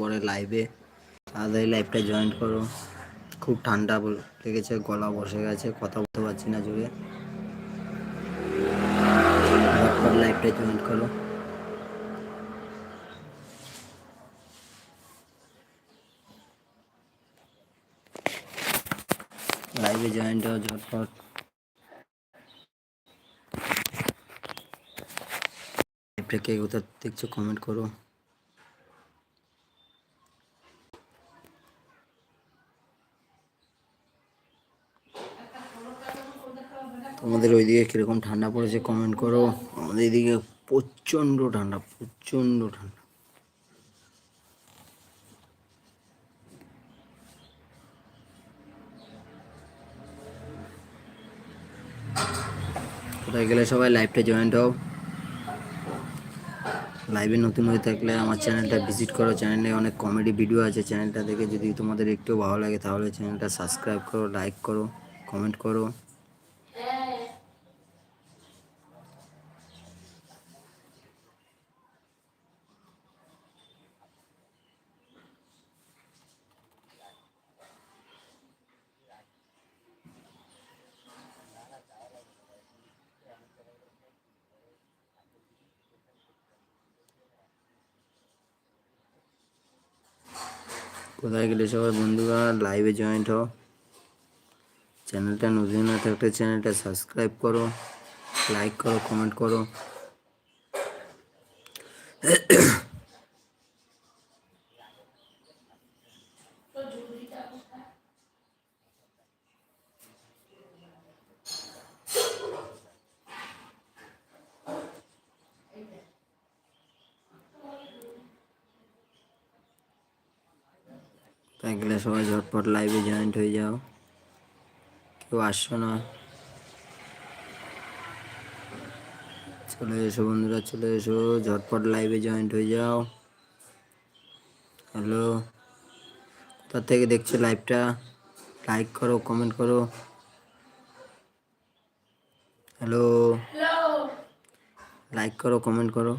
পরে লাইভে তাড়াতাড়ি লাইভটা জয়েন করো। খুব ঠান্ডা লেগেছে, গলা বসে গেছে, কথা বলতে পারছি না জুড়ে লাইভটা জয়েন করো। লাইভে জয়েন হও ঝটপট। লাইভটা কে কোথা দেখছ কমেন্ট করো। তোমাদের ওইদিকে কীরকম ঠান্ডা পড়েছে কমেন্ট করো। আমাদের এদিকে প্রচণ্ড ঠান্ডা প্রচণ্ড ঠান্ডা। কোথায় গেলে সবাই লাইভটা জয়েন্ট হও। লাইভে নতুন হয়ে থাকলে আমার চ্যানেলটা ভিজিট করো। চ্যানেলে অনেক কমেডি ভিডিও আছে। চ্যানেলটা দেখে যদি তোমাদের একটু ভালো লাগে, তাহলে চ্যানেলটা সাবস্ক্রাইব করো লাইক করো কমেন্ট করো। কোথায় গেলে সবাই বন্ধুরা লাইভে জয়েন্ট হও। চ্যানেলটা নতুন না থাকলে চ্যানেলটা সাবস্ক্রাইব করো লাইক করো কমেন্ট করো তাই গেলে সবাই ঝটপট লাইভে জয়েন্ট হয়ে যাও কেউ না। চলে এসো বন্ধুরা চলে এসো। ঝটপট লাইভে জয়েন্ট হয়ে যাও। হ্যালো কোথা থেকে দেখছ লাইভটা লাইক করো কমেন্ট করো। হ্যালো লাইক করো কমেন্ট করো।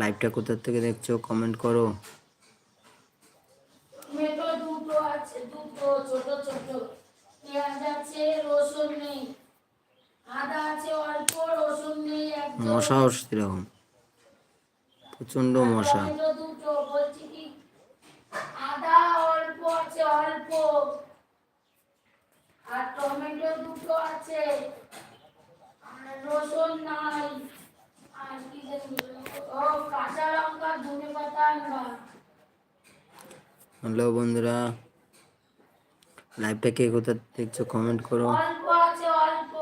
লাইভটা কোথা থেকে দেখছ? কমেন্ট করো। আছে রসুন নেই। আদা আছে অল্প রসুন নেই মশা হচ্ছে এরকম প্রচণ্ড মশা। দুটো বলছি কি? আদা অল্প আছে অল্প। আর টমেটো দুটো আছে। রসুন নাই। আর কি ও কাঁচা লঙ্কা ধনে পাতা না হ্যালো বন্ধুরা। লাইভটা কে কোথা দেখছ কমেন্ট করো। অল্প আছে অল্প।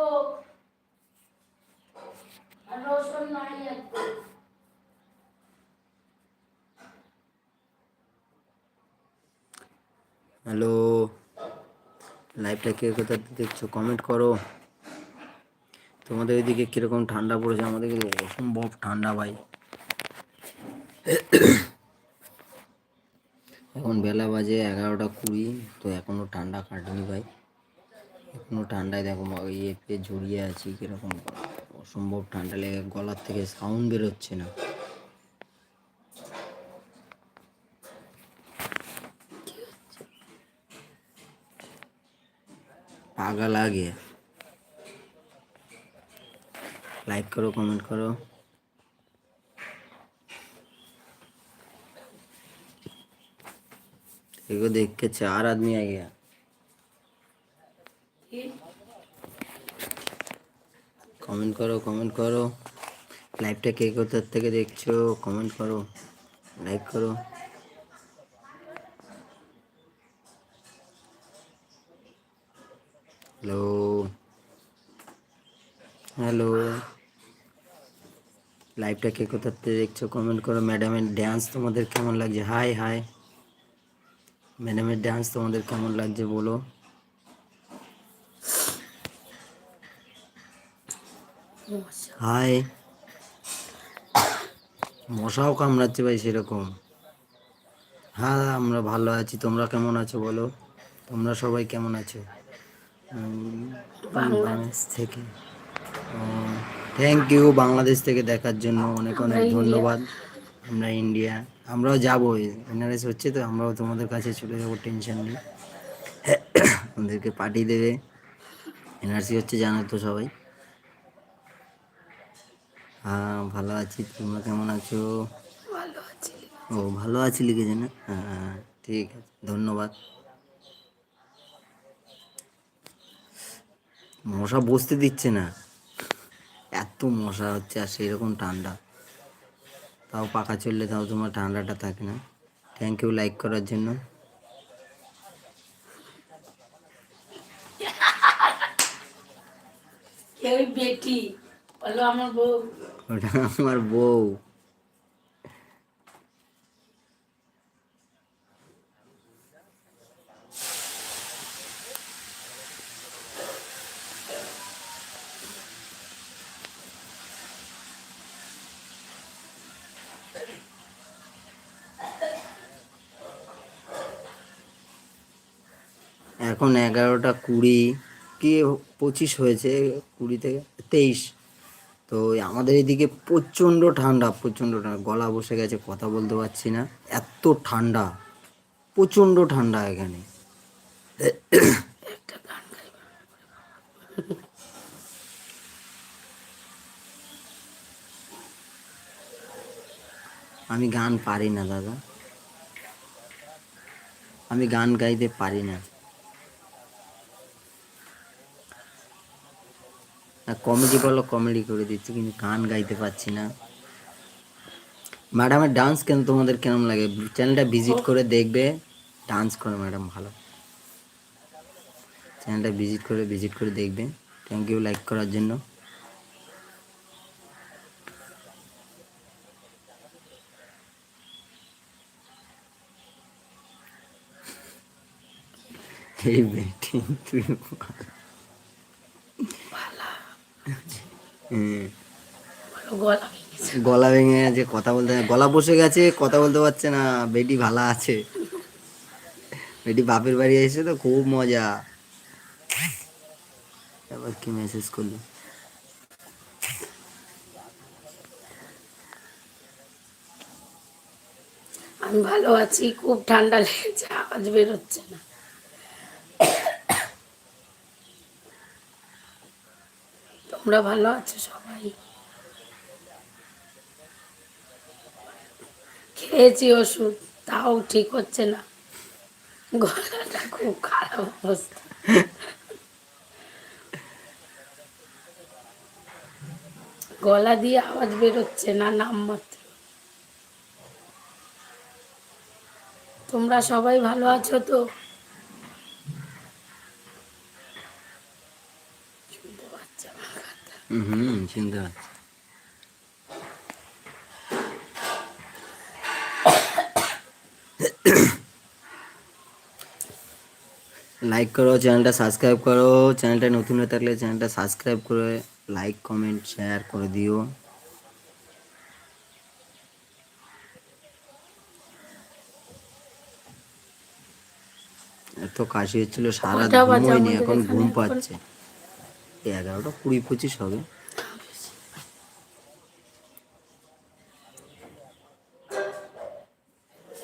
রসুন নাই হ্যালো লাইভটা কে কোথা দেখছ কমেন্ট করো। তোমাদের ওইদিকে কীরকম ঠান্ডা পড়েছে আমাদের এদিকে? অসম্ভব ঠান্ডা ভাই। এখন বেলা বাজে এগারোটা কুড়ি, তো এখনও ঠান্ডা কাটেনি ভাই। এখনও ঠান্ডায় দেখো ইয়ে জড়িয়ে আছি, কীরকম অসম্ভব ঠান্ডা লেগে, গলার থেকে সাউন্ড বেরোচ্ছে না। পাগা লাগে লাইক করো কমেন্ট করো। देखो देख के चार आदमी आ गया কমেন্ট করো কমেন্ট করো লাইভটা কে কোথার থেকে দেখছো কমেন্ট করো লাইক করো হ্যালো হ্যালো লাইভটা কে কোথার থেকে দেখছো কমেন্ট করো ম্যাডামের ড্যান্স তোমাদের কেমন লাগছে হাই হাই ম্যাডামের ডান্স তোমাদের কেমন লাগছে বলো? হাই মশাও কামড়াচ্ছে ভাই সেরকম। হ্যাঁ আমরা ভালো আছি। তোমরা কেমন আছো বলো? তোমরা সবাই কেমন আছো? বাংলাদেশ থেকে। থ্যাংক ইউ বাংলাদেশ থেকে দেখার জন্য অনেক অনেক ধন্যবাদ। আমরা ইন্ডিয়া। আমরাও যাব এনআরএস হচ্ছে তো আমরাও তোমাদের কাছে চলে যাব টেনশন নেই। ওদেরকে পাঠিয়ে দেবে। এনআরসি হচ্ছে জানো তো সবাই। হ্যাঁ ভালো আছি তোমরা কেমন আছো? ভালো আছি। ও ভালো আছি লিখেছে না হ্যাঁ ঠিক আছে ধন্যবাদ। মশা বসতে দিচ্ছে না। এত মশা হচ্ছে আর সেই রকম ঠান্ডা। তাও পাখা চললে তাও তোমার ঠান্ডাটা থাকে না। থ্যাংক ইউ লাইক করার জন্য। বেটি আমার বউ। ওটা আমার বউ। এখন এগারোটা কুড়ি, কি পঁচিশ হয়েছে কুড়ি থেকে তেইশ। তো আমাদের এদিকে প্রচণ্ড ঠান্ডা প্রচণ্ড ঠান্ডা। গলা বসে গেছে, কথা বলতে পারছি না। এত ঠান্ডা, প্রচণ্ড ঠান্ডা এখানে। আমি গান পারি না, দাদা। আমি গান গাইতে পারি না। কমেডি বলো কমেডি করে দিচ্ছি, কিন্তু গান গাইতে পারছি না। ম্যাডামের ডান্স কেন তোমাদের কেমন লাগে? চ্যানেলটা ভিজিট করে দেখবে। ডান্স করে ম্যাডাম ভালো। চ্যানেলটা ভিজিট করে ভিজিট করে দেখবে। থ্যাংক ইউ লাইক করার জন্য। এই বেটি তুই হুম বলো গলা গলা ভেঙে গেছে কথা বলতে গলা বসে গেছে কথা বলতে পারছে না বেটি ভালো আছে। বেটি বাপের বাড়ি এসে তো খুব মজা। এবার কি মেসেজ করল? আমি ভালো আছি খুব ঠান্ডা লেগেছে আওয়াজ বেরোচ্ছে না। তোমরা ভালো আছো সবাই? খেয়েছি ওষুধ, তাও ঠিক হচ্ছে না। গলাটা খুব খারাপ অবস্থা। গলা দিয়ে আওয়াজ বেরোচ্ছে না নাম মাত্র তোমরা সবাই ভালো আছো তো শুনতে পাচ্ছি আমার কথা। হুম চিনতে পারছি লাইক করো চ্যানেলটা সাবস্ক্রাইব করো চ্যানেলটা নতুন হয়ে থাকলে চ্যানেলটা সাবস্ক্রাইব করে লাইক কমেন্ট শেয়ার করে দিও। এত কাশি হচ্ছিল সারা ঘুমোয়নি এখন ঘুম পাচ্ছে। এগারোটা কুড়ি পঁচিশ হবে।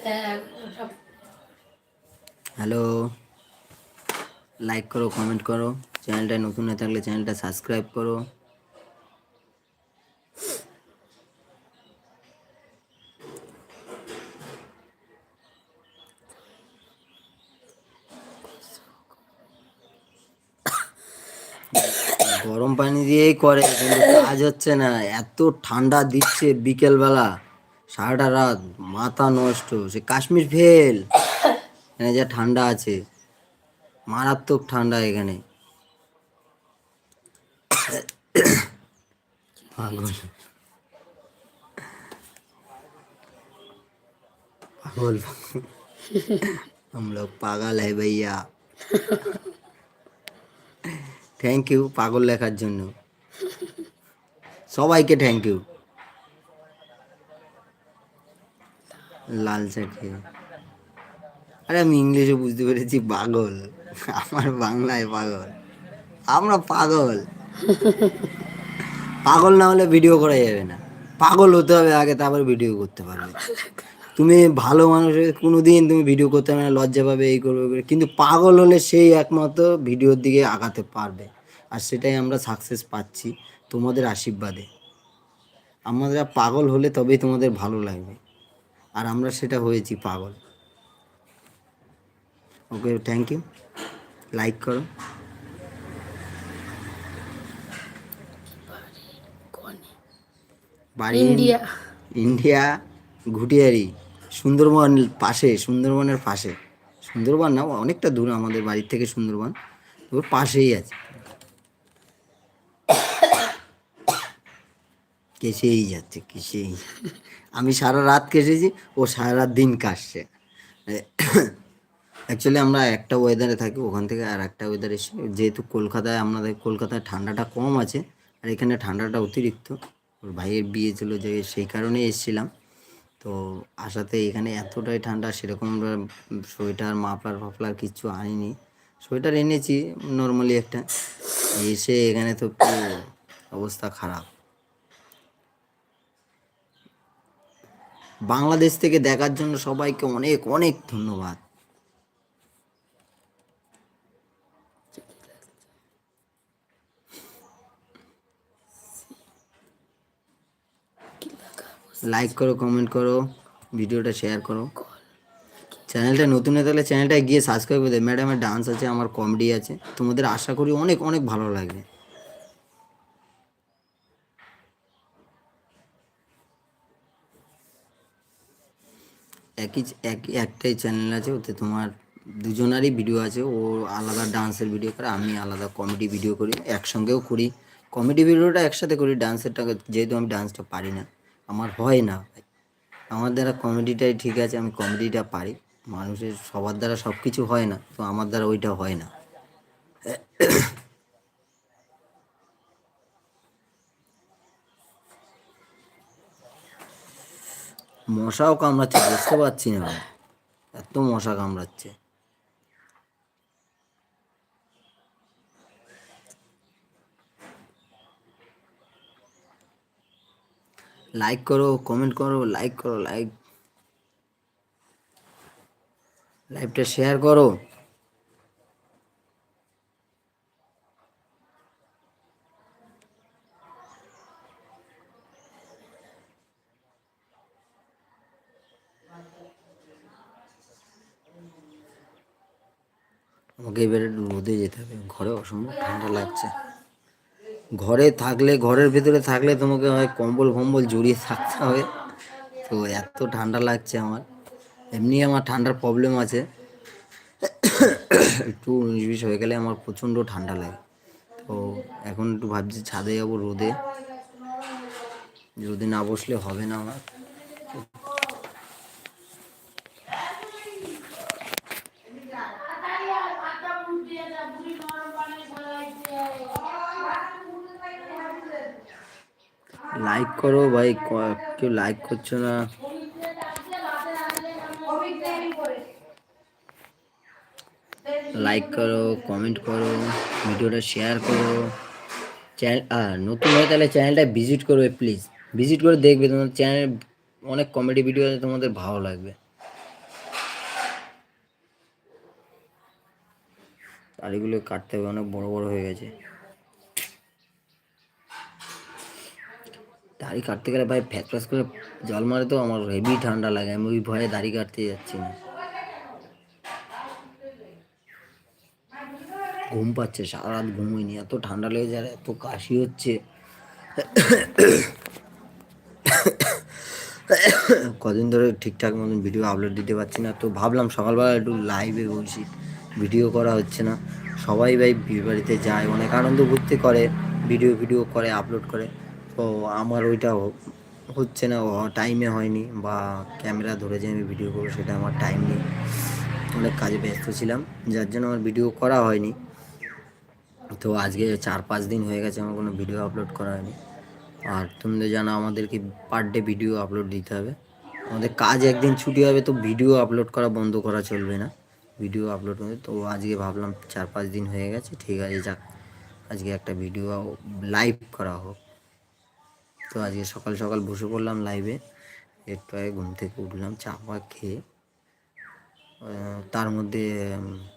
হ্যাঁ, হ্যালো লাইক করো কমেন্ট করো। চ্যানেলটা নতুন না থাকলে চ্যানেলটা সাবস্ক্রাইব করো। পানি দিয়েই করে কিন্তু কাজ হচ্ছে না এত ঠান্ডা দিচ্ছে বিকেলবেলা সারাটা রাত মাথা নষ্ট সে কাশ্মীর ফেল এখানে যা ঠান্ডা আছে মারাত্মক ঠান্ডা এখানে পাগল পাগল हम लोग पागल है भैया থ্যাংক ইউ পাগল লেখার জন্য সবাইকে থ্যাংক ইউ লাল চা আরে আমি ইংলিশে বুঝতে পেরেছি, পাগল। আমার বাংলায় পাগল। আমরা পাগল। পাগল না হলে ভিডিও করা যাবে না। পাগল হতে হবে আগে, তারপর ভিডিও করতে পারবে। তুমি ভালো মানুষের কোনো দিন তুমি ভিডিও করতে পারবে না, লজ্জা পাবে, এই করবে। কিন্তু পাগল হলে সেই একমাত্র ভিডিওর দিকে আগাতে পারবে। আর সেটাই আমরা সাকসেস পাচ্ছি। তোমাদের আশীর্বাদে। আমরা পাগল হলে তবেই তোমাদের ভালো লাগবে। আর আমরা সেটা হয়েছি পাগল। ওকে থ্যাংক ইউ লাইক করো। বাড়ি ইন্ডিয়া। ইন্ডিয়া ঘুটিয়ারি সুন্দরবন পাশে সুন্দরবনের পাশে। সুন্দরবন না অনেকটা দূর আমাদের বাড়ির থেকে সুন্দরবন। ওর পাশেই আছে। কেসেই যাচ্ছে, কেসেই। আমি সারা রাত কেসেছি, ও সারা দিন কাটছে অ্যাকচুয়ালি আমরা একটা ওয়েদারে থাকি, ওখান থেকে আর একটা ওয়েদারে এসে, যেহেতু কলকাতায় আমাদের, কলকাতায় ঠান্ডাটা কম আছে, আর এখানে ঠান্ডাটা অতিরিক্ত। ওর ভাইয়ের বিয়ে ছিল, যে সেই কারণে এসেছিলাম। তো আসাতে এখানে এতটাই ঠান্ডা, সেরকম সোয়েটার, মাফলার, ফাফলার কিচ্ছু আনিনি। সোয়েটার এনেছি নর্মালি একটা। এসে এখানে তো অবস্থা খারাপ। বাংলাদেশ থেকে দেখার জন্য সবাইকে অনেক অনেক ধন্যবাদ। লাইক করো কমেন্ট করো, ভিডিওটা শেয়ার করো। চ্যানেলটা নতুন হয়ে তাহলে চ্যানেলটা গিয়ে সাবস্ক্রাইব করে দেয় ম্যাডামের ডান্স আছে, আমার কমেডি আছে। তোমাদের আশা করি অনেক অনেক ভালো লাগবে। একই একই একটাই চ্যানেল আছে, ওতে তোমার দুজনারই ভিডিও আছে, ও আলাদা ডান্সের ভিডিও করে, আমি আলাদা কমেডি ভিডিও করি, একসঙ্গেও করি। কমেডি ভিডিওটা একসাথে করি ডান্সেরটা যেহেতু আমি ডান্সটা পারি না, আমার হয় না। আমার দ্বারা কমেডিটাই ঠিক আছে, আমি কমেডিটা পারি, মানুষের সবার দ্বারা সব কিছু হয় না, তো আমার দ্বারা ওইটা হয় না। মশাও কামড়াচ্ছে, বুঝতে পারছি না এত মশা কামড়াচ্ছে। লাইক করো কমেন্ট করো লাইক করো লাইক লাইভটা শেয়ার করো। আমাকে এবারে রোদে যেতে হবে। ঘরে অসম্ভব ঠান্ডা লাগছে। ঘরে থাকলে, ঘরের ভিতরে থাকলে তোমাকে হয় কম্বল ফম্বল জড়িয়ে থাকতে হবে। তো এত ঠান্ডা লাগছে আমার। এমনি আমার ঠান্ডার প্রবলেম আছে। একটু উনিশ বিশ হয়ে গেলে আমার প্রচণ্ড ঠান্ডা লাগে। তো এখন একটু ভাবছি ছাদে যাব রোদে। রোদে না বসলে হবে না আমার। লাইক করো ভাই কেউ লাইক করছ না। লাইক করো কমেন্ট করো, ভিডিওটা শেয়ার করো। চ্যানেল আর নতুন হয় তাহলে চ্যানেলটা ভিজিট করবে প্লিজ ভিজিট করে দেখবে তোমার চ্যানেল অনেক কমেডি ভিডিও আছে, তোমাদের ভালো লাগবে। দাড়িগুলো কাটতে হবে, অনেক বড় বড় হয়ে গেছে। দাড়ি কাটতে গেলে ভাই ফ্যাক্রাস করে জল মারে তো আমার হেভি ঠান্ডা লাগে, আমি ওই ভয়ে দাড়ি কাটতে যাচ্ছি না। ঘুম পাচ্ছে, সারা রাত ঘুমোইনি, এত ঠান্ডা লেগে যায় এত কাশি হচ্ছে। কদিন ধরে ঠিকঠাক মতন ভিডিও আপলোড দিতে পারছি না, তো ভাবলাম সকালবেলা একটু লাইভে বলছি ভিডিও করা হচ্ছে না। সবাই ভাই বিয়ে বাড়িতে যায়, অনেক আনন্দ ঘুরতে করে ভিডিও ভিডিও করে আপলোড করে। তো আমার ওইটা হচ্ছে না টাইমে হয়নি বা ক্যামেরা ধরে যে আমি ভিডিও করব, সেটা আমার টাইম নেই। অনেক কাজে ব্যস্ত ছিলাম, যার জন্য আমার ভিডিও করা হয়নি। তো আজকে চার পাঁচ দিন হয়ে গেছে আমার কোনো ভিডিও আপলোড করা হয়নি। আর তুমি জানো আমাদেরকে পার ডে ভিডিও আপলোড দিতে হবে। আমাদের কাজ একদিন ছুটি হবে তো ভিডিও আপলোড করা বন্ধ করা চলবে না। ভিডিও আপলোড হবে, তো আজকে ভাবলাম চার পাঁচ দিন হয়ে গেছে, ঠিক আছে যাক। আজকে একটা ভিডিও লাইভ করা হোক। তো আজকে সকাল সকাল বসে পড়লাম লাইভে একটু আগে ঘুম থেকে উঠলাম, চা ফা খেয়ে। তার মধ্যে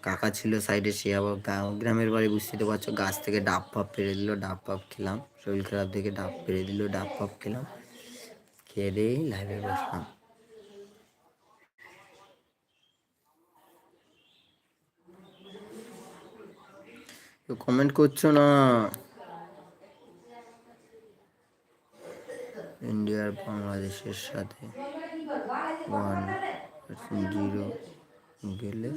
কাকা ছিল সাইডে সে আবার গ্রামের বাড়ি বুঝতে পারছ, গাছ থেকে ডাব ফাপ পেরে দিল, ডাব ফাপ খেলাম। শরীর খারাপ দেখে ডাব পেরে দিল, ডাব ফাপ খেলাম। খেয়ে দিয়েই লাইভে বসলাম। কমেন্ট করছ না? ইন্ডিয়ার বাংলাদেশের সাথে ওয়ান জিরো গেলে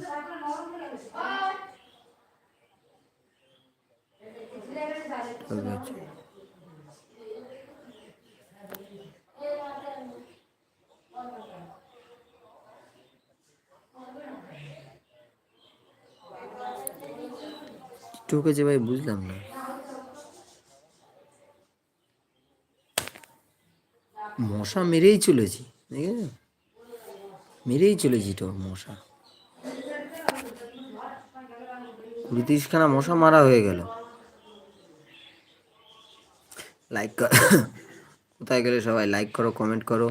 ঠিক আছে ভাই বুঝলাম না। মশা মেরেই চলেছি ঠিক আছে মেরেই চলেছি তো মশা। কুড়ি তিরিশখানা মশা মারা হয়ে গেল। লাইক কোথায় গেলে সবাই লাইক করো কমেন্ট করো।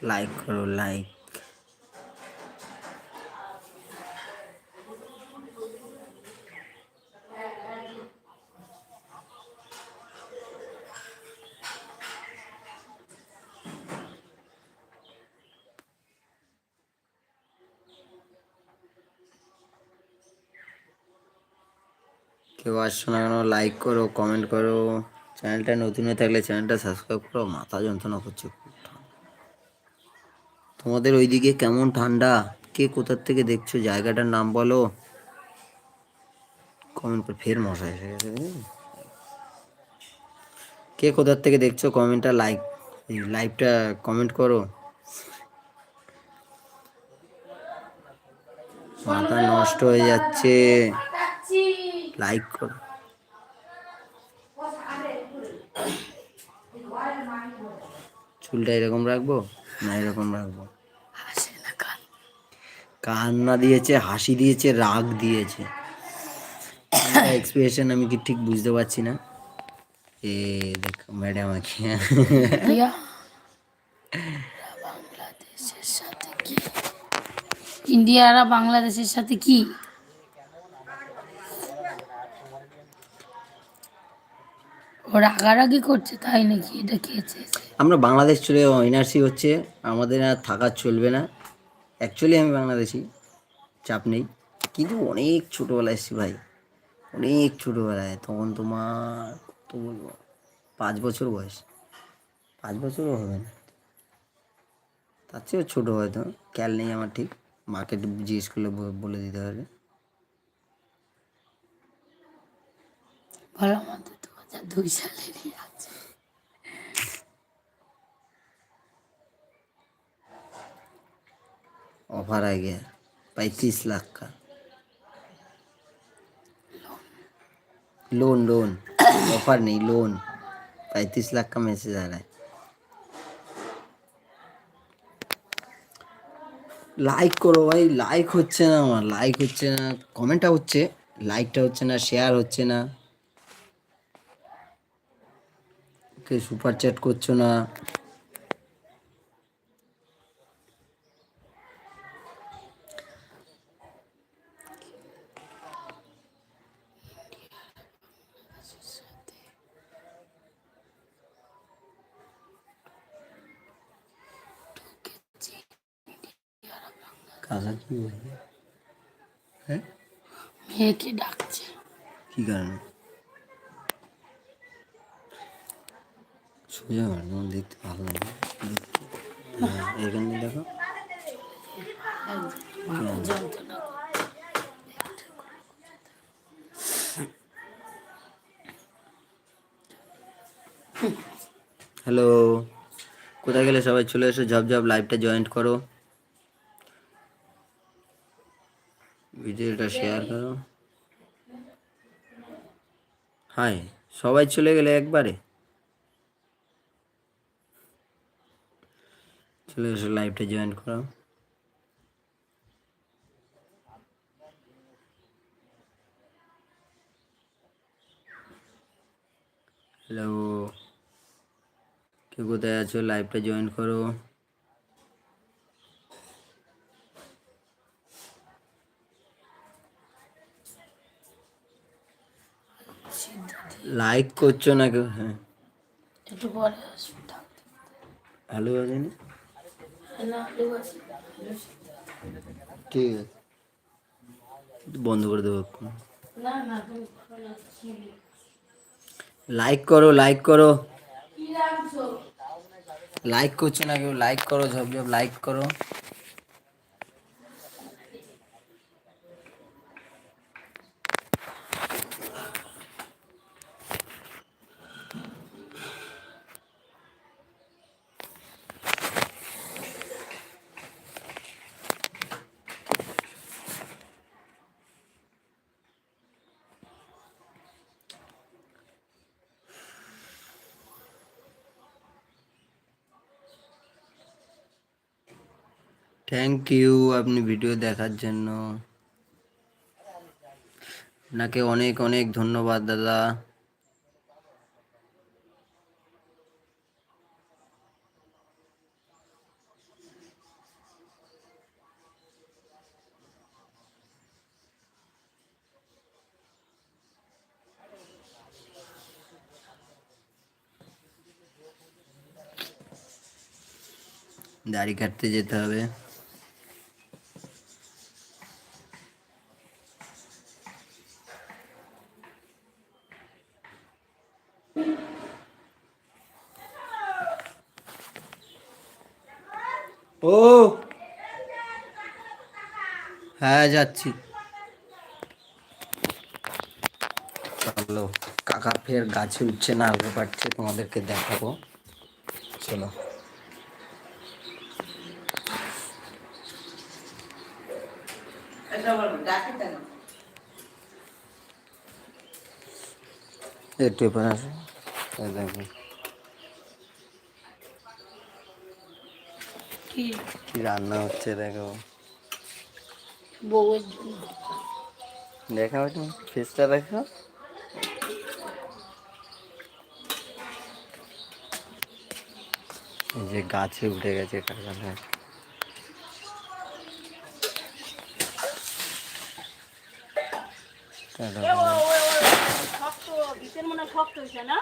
লাইক করো লাইক কেউ আসছো না কেন? লাইক করো কমেন্ট করো। চ্যানেলটা নতুন হয়ে থাকলে চ্যানেলটা সাবস্ক্রাইব করো। মাথা যন্ত্রণা করছে। তোমাদের ওইদিকে কেমন ঠান্ডা? কে কোথার থেকে দেখছ? জায়গাটার নাম বলো। কমেন্ট ফের মশা এসে গেছে। কে কোথার থেকে দেখছ? কমেন্টটা লাইক লাইভটা কমেন্ট করো। মাথা নষ্ট হয়ে যাচ্ছে। লাইক করো। চুলটা এরকম রাখব? না এরকম রাখব? কান্না দিয়েছে হাসি দিয়েছে রাগ দিয়েছে। এক্সপ্রেশন আমি কি ঠিক বুঝতে পারছি না? এ দেখ ম্যাডাম আছে বাংলাদেশের সাথে কি ইন্ডিয়ারা বাংলাদেশের সাথে কি? রাগারাগি করছে তাই নাকি? এটা খেয়েছে আমরা বাংলাদেশ চলে এনআরসি হচ্ছে আমাদের আর থাকা চলবে না। অ্যাকচুয়ালি আমি বাংলাদেশি, চাপ নেই। কিন্তু অনেক ছোটোবেলায় এসেছি ভাই। অনেক ছোটোবেলায়। তখন তোমার, কত বলব? পাঁচ বছর বয়স। পাঁচ বছরও হবে না। তার চেয়েও ছোটো হয়তো। খেয়াল নেই আমার ঠিক। মাকে জিজ্ঞেস করলে বলে দিতে পারবে বলো আমাদের দু সালেরই আছে। ऑफर आ गया पैंतीस लाख का लोन लोन ऑफर नहीं लोन पैंतीस लाख का मैसेज आ रहा है লাইক করো ভাই লাইক হচ্ছে না আমার লাইক হচ্ছে না কমেন্টটা হচ্ছে লাইকটা হচ্ছে না শেয়ার হচ্ছে না কে সুপার চ্যাট করছো না কাকা কি বলবে? হ্যাঁ? মেয়েকে ডাকছে। কি কারণে? বুঝতে পারছ আমার দেখতে ভালো লাগে। হ্যাঁ এখানে দেখো। হ্যালো। কোথায় গেলে সবাই চলে এসো? ঝপ ঝপ লাইভটা জয়েন্ট করো। করো হাই, সবাই চলে গেলে একবারে? চলে এসো লাইভটা জয়েন করো হ্যালো। কে কোথায় আছো? লাইভটা জয়েন করো। লাইক করছ না কেউ? হ্যাঁ। একটু পরে হ্যালো আসেনি না আলু আছে ঠিক আছে। বন্ধ করে দেবো লাইক করো লাইক করো লাইক করছ না কেউ? লাইক করো ঝপ ঝপ লাইক করো। থ্যাংক ইউ আপনি ভিডিও দেখার জন্য। আপনাকে অনেক অনেক ধন্যবাদ, দাদা। দাড়ি কাটতে যেতে হবে ও হ্যাঁ যাচ্ছি। চলো কাকা ফের গাছে উঠছে না আলু পাচ্ছে তোমাদেরকে দেখাবো। চলো। একটু এপারে আসো। দেখো। কি? কি রান্না হচ্ছে দেখো। বউয়ের জন্য দেখা একটু ফেসটা দেখো এই যে গাছে উঠে গেছে কাকাটা মনে শক্ত হয়েছে না